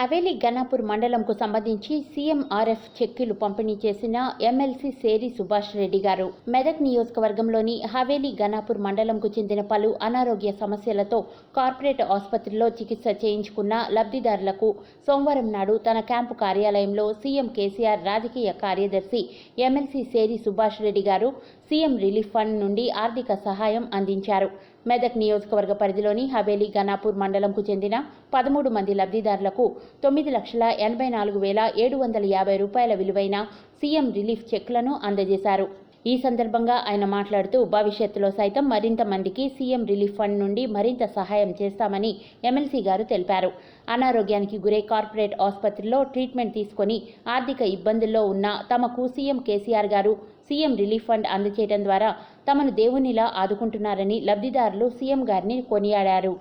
హవేలీ గన్నాపూర్ మండలంకు సంబంధించి సీఎంఆర్ఎఫ్ చెక్కులు పంపిణీ చేసిన ఎమ్మెల్సీ సేరి సుభాష్ రెడ్డి గారు. మెదక్ నియోజకవర్గంలోని హవేలీ గన్నాపూర్ మండలంకు చెందిన పలు అనారోగ్య సమస్యలతో కార్పొరేట్ ఆసుపత్రిలో చికిత్స చేయించుకున్న లబ్ధిదారులకు సోమవారం నాడు తన క్యాంపు కార్యాలయంలో సీఎం కేసీఆర్ రాజకీయ కార్యదర్శి ఎమ్మెల్సీ సేరి సుభాష్ రెడ్డి గారు సీఎం రిలీఫ్ ఫండ్ నుండి ఆర్థిక సహాయం అందించారు. మెదక్ నియోజకవర్గ పరిధిలోని హవేలీ గనాపూర్ మండలంకు చెందిన పదమూడు మంది లబ్ధిదారులకు తొమ్మిది లక్షల ఎనభై నాలుగు వేల ఏడు వందల యాభై రూపాయల విలువైన సీఎం రిలీఫ్ చెక్లను అందజేశారు. ఈ సందర్భంగా ఆయన మాట్లాడుతూ భవిష్యత్తులో సైతం మరింత మందికి సీఎం రిలీఫ్ ఫండ్ నుండి మరింత సహాయం చేస్తామని ఎమ్మెల్సీ గారు తెలిపారు. అనారోగ్యానికి గురై కార్పొరేట్ ఆసుపత్రిలో ట్రీట్మెంట్ తీసుకొని ఆర్థిక ఇబ్బందుల్లో ఉన్న తమకు సీఎం కేసీఆర్ గారు సీఎం రిలీఫ్ ఫండ్ అందజేయడం ద్వారా తమను దేవునిలా ఆదుకుంటున్నారని లబ్ధిదారులు సీఎం గారిని కొనియాడారు.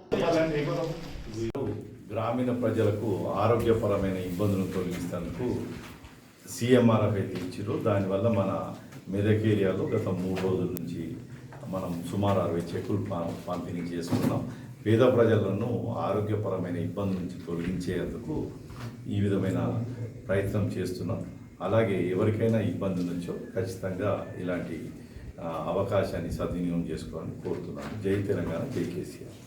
గ్రామీణ ప్రజలకు ఆరోగ్యపరమైన ఇబ్బందులను తొలగిస్తేందుకు సీఎంఆర్ఎఫ్ అయితే ఇచ్చారు దానివల్ల మన మెదక్ ఏరియాలో గత మూడు రోజుల నుంచి మనం సుమారు అరవై చెక్కులు పంపిణీ చేసుకున్నాం. పేద ప్రజలను ఆరోగ్యపరమైన ఇబ్బందుల నుంచి తొలగించేందుకు ఈ విధమైన ప్రయత్నం చేస్తున్నాం. అలాగే ఎవరికైనా ఇబ్బంది ఉండొచ్చో ఖచ్చితంగా ఇలాంటి అవకాశాన్ని సద్వినియోగం చేసుకోవాలని కోరుతున్నాను. జై తెలంగాణ జై కేసీఆర్.